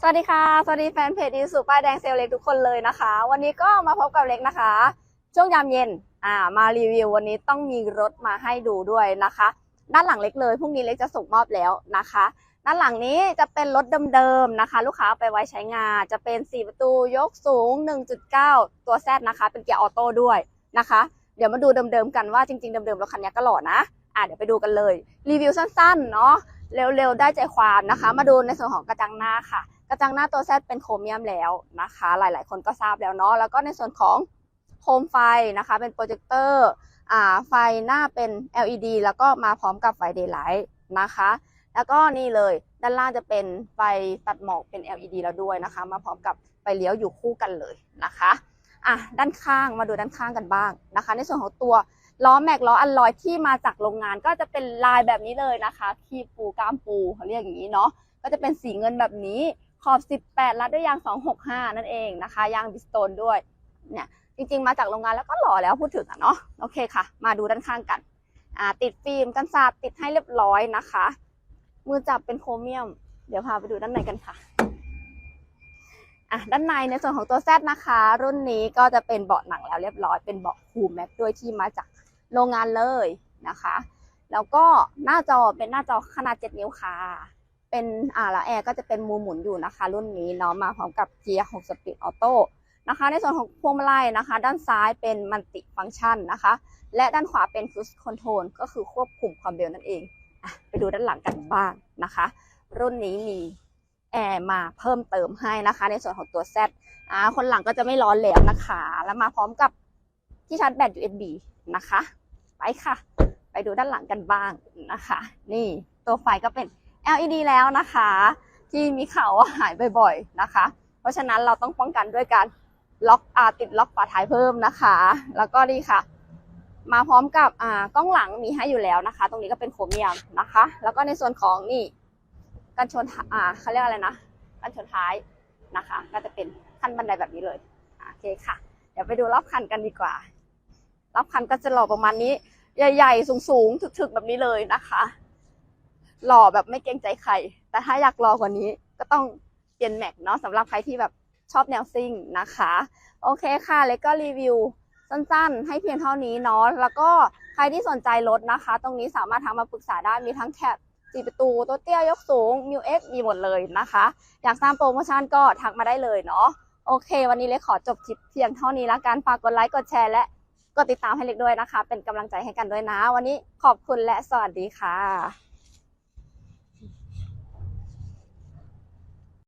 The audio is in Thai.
สวัสดีค่ะ สวัสดีแฟนเพจดีสุป้ายแดงเซลเล็กทุกคนเลยนะคะ วันนี้ก็มาพบกับเล็กนะคะ ช่วงยามเย็นอ่ามารีวิววันนี้ต้องมีรถมาให้ดูด้วยนะคะ ด้านหลังเล็กเลยพรุ่งนี้เล็กจะส่งมอบแล้วนะคะ ด้านหลังนี้จะเป็นรถเดิมๆนะคะ ลูกค้าเอาไปไว้ใช้งาน จะเป็น 4 ประตูยกสูง 1.9 ตัวแซดนะคะ เป็นเกียร์ออโต้ด้วยนะคะ เดี๋ยวมาดูเดิมๆกันว่าจริงๆเดิมๆรถคันนี้ก็หล่อนะอะเดี๋ยวไปดูกันเลยรีวิวสั้นๆเนาะเร็วๆได้ใจความนะคะ มาดูในส่วนของกระจังหน้าค่ะ กระจังหน้าตัวแซดเป็นโครเมียมแล้วนะคะ หลาย ๆ คนก็ทราบแล้วเนาะแล้วก็ในส่วนของโคมไฟนะคะ เป็นโปรเจคเตอร์อ่าไฟหน้าเป็น LED แล้วก็มาพร้อมกับไฟเดย์ไลท์นะคะ แล้วก็นี่เลยด้านล่างจะเป็นไฟตัดหมอกเป็น LED แล้วด้วยนะคะ มาพร้อมกับไฟเลี้ยวอยู่คู่กันเลยนะคะอะด้านข้างมาดูด้านข้างกันบ้างนะคะ ในส่วนของตัวล้อแม็กล้ออัลลอยที่มาจากโรงงานก็จะเป็นลายแบบนี้เลยนะคะคีบปูก้ามปูเขาเรียกอย่างนี้เนาะก็จะเป็นสีเงินแบบนี้ ขอบ 18 รัดด้วยยาง 265 นั่นเองนะคะ ยางบิสโตนด้วย เนี่ย จริงๆ มาจากโรงงานแล้วก็หล่อแล้วพูดถึงอะเนาะ โอเคค่ะ มาดูด้านข้างกัน อ่า ติดฟิล์มกันสาดติดให้เรียบร้อยนะคะ มือจับเป็นโครเมียม เดี๋ยวพาไปดูด้านในกันค่ะ อะ ด้านในในส่วนของตัวแซดนะคะ รุ่นนี้ก็จะเป็นเบาะหนังแล้วเรียบร้อย เป็นเบาะคูแม็กด้วยที่มาจากโรงงานเลยนะคะ แล้วก็หน้าจอเป็นหน้าจอขนาด 7 นิ้วค่ะ เป็นอ่าแล้วแอร์ก็จะเป็นมุมหมุนอยู่นะคะ รุ่นนี้เนาะมาพร้อมกับเกียร์6สปีดออโต้นะคะ ในส่วนของพวงมาลัยนะคะ ด้านซ้ายเป็นมัลติฟังก์ชันนะคะ และด้านขวาเป็น cruise control ก็คือควบคุมความเร็วนั่นเองอไปดูด้านหลังกันบ้างนะคะ รุ่นนี้มีแอร์มาเพิ่มเติมให้นะคะ ในส่วนของตัว Z อ่าคนหลังก็จะไม่ร้อนแล้วนะคะ แล้วมาพร้อมกับที่ชาร์จแบต USB นะคะ ไปค่ะ ไปดูด้านหลังกันบ้างนะคะ นี่ตัวไฟก็เป็น LED แล้วนะคะ ที่มีข่าวว่าหายบ่อยๆนะคะ เพราะฉะนั้นเราต้องป้องกันด้วยการล็อกอาติดล็อกฝาท้ายเพิ่มนะคะ แล้วก็นี่ค่ะ มาพร้อมกับอ่ากล้องหลังมีให้อยู่แล้วนะคะ ตรงนี้ก็เป็นโครเมียมนะคะ แล้วก็ในส่วนของนี่กันชนอ่าเขาเรียกอะไรนะกันชนท้ายนะคะ ก็จะเป็นขั้นบันไดแบบนี้เลยโอเคค่ะ เดี๋ยวไปดูรอบคันกันดีกว่า รอบคันก็จะหล่อประมาณนี้ ใหญ่ ๆ สูงๆถึกๆแบบนี้เลยนะคะ หล่อแบบไม่เกรงใจใคร แต่ถ้าอยากรอกว่านี้ก็ต้องเปลี่ยนแม็กเนาะสำหรับใครที่แบบชอบแนวซิ่งนะคะ โอเคค่ะเล็กก็รีวิวสั้นๆ ให้เพียงเท่านี้เนาะ แล้วก็ใครที่สนใจรถนะคะ ตรงนี้สามารถทักมาปรึกษาได้ มีทั้งแคปสี่ประตู ตัวเตี้ยยกสูง มิวเอ็กมีหมดเลยนะคะ อยากทราบโปรโมชั่นก็ทักมาได้เลยเนาะ โอเค วันนี้เล็กขอจบคลิปเพียงเท่านี้ละกัน ฝากกดไลค์ กดแชร์ และกดติดตามให้เล็กด้วยนะคะ เป็นกำลังใจให้กันด้วยนะ วันนี้ขอบคุณและสวัสดีค่ะ